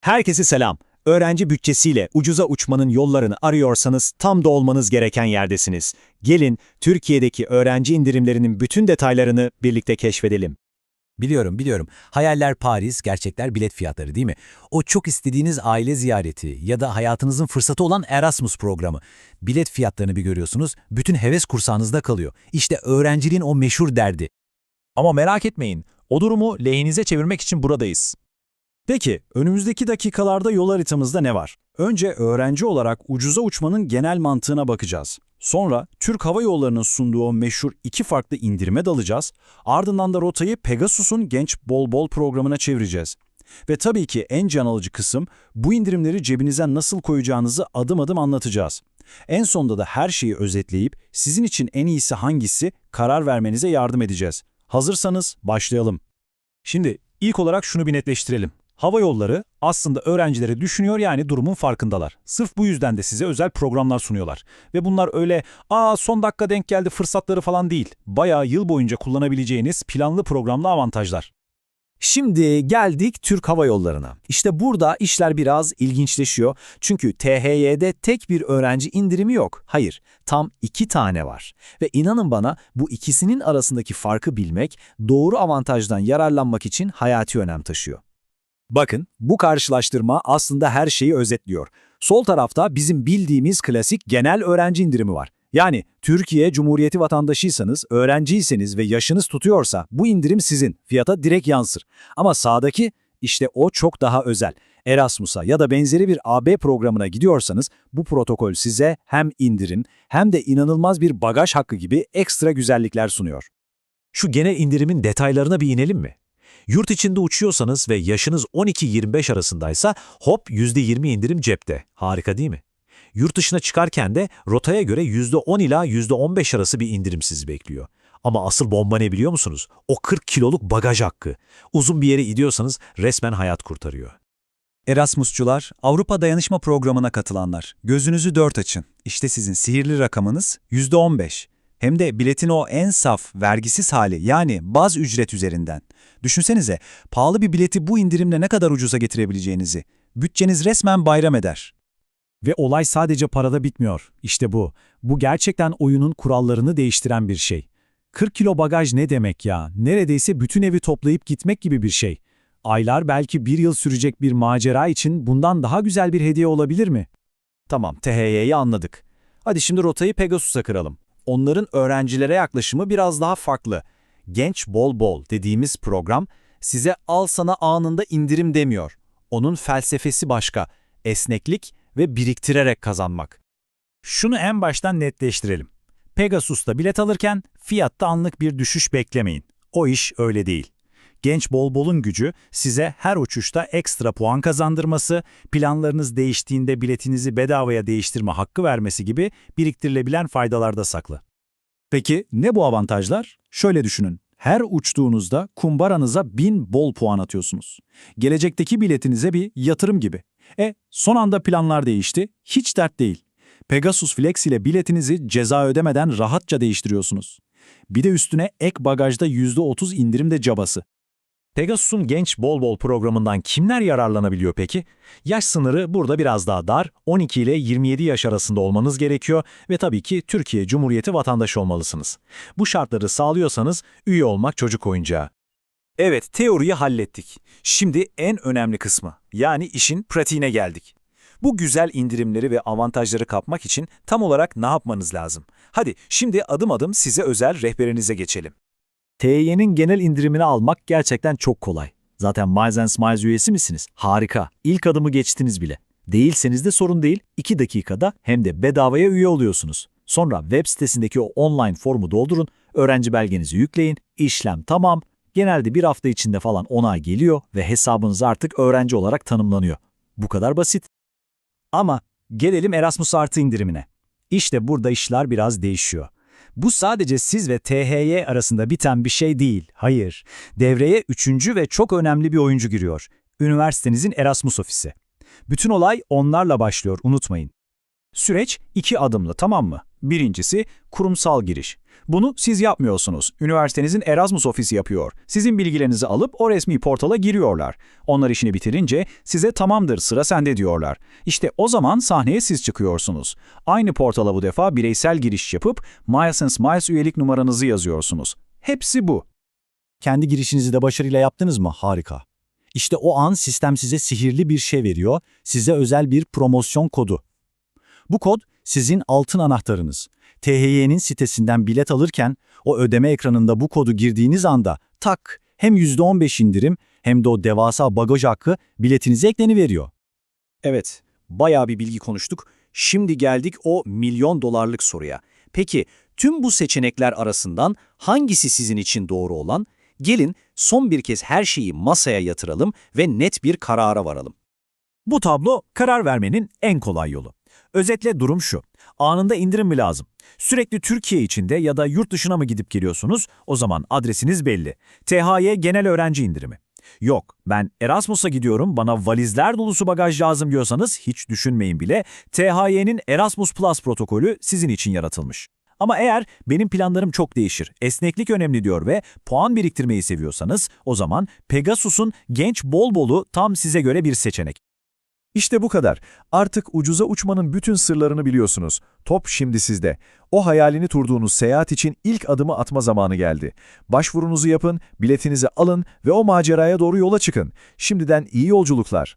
Herkese selam. Öğrenci bütçesiyle ucuza uçmanın yollarını arıyorsanız tam da olmanız gereken yerdesiniz. Gelin Türkiye'deki öğrenci indirimlerinin bütün detaylarını birlikte keşfedelim. Biliyorum, biliyorum. Hayaller Paris, gerçekler bilet fiyatları değil mi? O çok istediğiniz aile ziyareti ya da hayatınızın fırsatı olan Erasmus programı. Bilet fiyatlarını bir görüyorsunuz, bütün heves kursağınızda kalıyor. İşte öğrenciliğin o meşhur derdi. Ama merak etmeyin, o durumu lehinize çevirmek için buradayız. Peki, önümüzdeki dakikalarda yol haritamızda ne var? Önce öğrenci olarak ucuza uçmanın genel mantığına bakacağız. Sonra Türk Hava Yolları'nın sunduğu meşhur iki farklı indirime dalacağız. Ardından da rotayı Pegasus'un Genç Bol Bol programına çevireceğiz. Ve tabii ki en can alıcı kısım bu indirimleri cebinize nasıl koyacağınızı adım adım anlatacağız. En sonunda da her şeyi özetleyip sizin için en iyisi hangisi karar vermenize yardım edeceğiz. Hazırsanız başlayalım. Şimdi ilk olarak şunu bir netleştirelim. Hava yolları aslında öğrencileri düşünüyor yani durumun farkındalar. Sırf bu yüzden de size özel programlar sunuyorlar. Ve bunlar öyle aa son dakika denk geldi fırsatları falan değil. Bayağı yıl boyunca kullanabileceğiniz planlı programlı avantajlar. Şimdi geldik Türk Hava Yolları'na. İşte burada işler biraz ilginçleşiyor. Çünkü THY'de tek bir öğrenci indirimi yok. Hayır, tam iki tane var. Ve inanın bana bu ikisinin arasındaki farkı bilmek, doğru avantajdan yararlanmak için hayati önem taşıyor. Bakın, bu karşılaştırma aslında her şeyi özetliyor. Sol tarafta bizim bildiğimiz klasik genel öğrenci indirimi var. Yani Türkiye Cumhuriyeti vatandaşıysanız, öğrenciyseniz ve yaşınız tutuyorsa bu indirim sizin, fiyata direkt yansır. Ama sağdaki işte o çok daha özel. Erasmus'a ya da benzeri bir AB programına gidiyorsanız bu protokol size hem indirim hem de inanılmaz bir bagaj hakkı gibi ekstra güzellikler sunuyor. Şu genel indirimin detaylarına bir inelim mi? Yurt içinde uçuyorsanız ve yaşınız 12-25 arasındaysa hop %20 indirim cepte. Harika değil mi? Yurt dışına çıkarken de rotaya göre %10 ila %15 arası bir indirim sizi bekliyor. Ama asıl bomba ne biliyor musunuz? O 40 kiloluk bagaj hakkı. Uzun bir yere gidiyorsanız resmen hayat kurtarıyor. Erasmusçular, Avrupa Dayanışma Programı'na katılanlar. Gözünüzü dört açın. İşte sizin sihirli rakamınız %15. Hem de biletin o en saf, vergisiz hali yani baz ücret üzerinden. Düşünsenize, pahalı bir bileti bu indirimle ne kadar ucuza getirebileceğinizi. Bütçeniz resmen bayram eder. Ve olay sadece parada bitmiyor. İşte bu. Bu gerçekten oyunun kurallarını değiştiren bir şey. 40 kilo bagaj ne demek ya? Neredeyse bütün evi toplayıp gitmek gibi bir şey. Aylar belki bir yıl sürecek bir macera için bundan daha güzel bir hediye olabilir mi? Tamam, THY'yi anladık. Hadi şimdi rotayı Pegasus'a kıralım. Onların öğrencilere yaklaşımı biraz daha farklı. Genç Bol Bol dediğimiz program size al sana anında indirim demiyor. Onun felsefesi başka. Esneklik ve biriktirerek kazanmak. Şunu en baştan netleştirelim. Pegasus'ta bilet alırken fiyatta anlık bir düşüş beklemeyin. O iş öyle değil. Genç Bol Bol'un gücü size her uçuşta ekstra puan kazandırması, planlarınız değiştiğinde biletinizi bedavaya değiştirme hakkı vermesi gibi biriktirilebilen faydalarda saklı. Peki ne bu avantajlar? Şöyle düşünün. Her uçtuğunuzda kumbaranıza 1000 bol puan atıyorsunuz. Gelecekteki biletinize bir yatırım gibi. E, son anda planlar değişti. Hiç dert değil. Pegasus Flex ile biletinizi ceza ödemeden rahatça değiştiriyorsunuz. Bir de üstüne ek bagajda %30 indirim de cabası. Pegasus'un Genç Bol Bol programından kimler yararlanabiliyor peki? Yaş sınırı burada biraz daha dar, 12 ile 27 yaş arasında olmanız gerekiyor ve tabii ki Türkiye Cumhuriyeti vatandaşı olmalısınız. Bu şartları sağlıyorsanız üye olmak çocuk oyuncağı. Evet, teoriyi hallettik. Şimdi en önemli kısmı, yani işin pratiğine geldik. Bu güzel indirimleri ve avantajları kapmak için tam olarak ne yapmanız lazım? Hadi şimdi adım adım size özel rehberinize geçelim. TY'nin genel indirimini almak gerçekten çok kolay. Zaten Miles Smiles üyesi misiniz? Harika. İlk adımı geçtiniz bile. Değilseniz de sorun değil. 2 dakikada hem de bedavaya üye oluyorsunuz. Sonra web sitesindeki o online formu doldurun, öğrenci belgenizi yükleyin, işlem tamam. Genelde bir hafta içinde falan onay geliyor ve hesabınız artık öğrenci olarak tanımlanıyor. Bu kadar basit. Ama gelelim Erasmus artı indirimine. İşte burada işler biraz değişiyor. Bu sadece siz ve THY arasında biten bir şey değil. Hayır. Devreye üçüncü ve çok önemli bir oyuncu giriyor. Üniversitenizin Erasmus ofisi. Bütün olay onlarla başlıyor, unutmayın. Süreç iki adımlı, tamam mı? Birincisi kurumsal giriş. Bunu siz yapmıyorsunuz. Üniversitenizin Erasmus ofisi yapıyor. Sizin bilgilerinizi alıp o resmi portala giriyorlar. Onlar işini bitirince size tamamdır sıra sende diyorlar. İşte o zaman sahneye siz çıkıyorsunuz. Aynı portala bu defa bireysel giriş yapıp Miles Miles üyelik numaranızı yazıyorsunuz. Hepsi bu. Kendi girişinizi de başarıyla yaptınız mı? Harika. İşte o an sistem size sihirli bir şey veriyor, size özel bir promosyon kodu. Bu kod sizin altın anahtarınız. THY'nin sitesinden bilet alırken o ödeme ekranında bu kodu girdiğiniz anda tak hem %15 indirim hem de o devasa bagaj hakkı biletinize ekleniveriyor. Evet, bayağı bir bilgi konuştuk. Şimdi geldik o milyon dolarlık soruya. Peki tüm bu seçenekler arasından hangisi sizin için doğru olan? Gelin son bir kez her şeyi masaya yatıralım ve net bir karara varalım. Bu tablo karar vermenin en kolay yolu. Özetle durum şu. Anında indirim mi lazım? Sürekli Türkiye içinde ya da yurt dışına mı gidip geliyorsunuz? O zaman adresiniz belli. THY genel öğrenci indirimi. Yok, ben Erasmus'a gidiyorum, bana valizler dolusu bagaj lazım diyorsanız hiç düşünmeyin bile. THY'nin Erasmus Plus protokolü sizin için yaratılmış. Ama eğer benim planlarım çok değişir, esneklik önemli diyor ve puan biriktirmeyi seviyorsanız o zaman Pegasus'un genç bol bolu tam size göre bir seçenek. İşte bu kadar. Artık ucuza uçmanın bütün sırlarını biliyorsunuz. Top şimdi sizde. O hayalini kurduğunuz seyahat için ilk adımı atma zamanı geldi. Başvurunuzu yapın, biletinizi alın ve o maceraya doğru yola çıkın. Şimdiden iyi yolculuklar.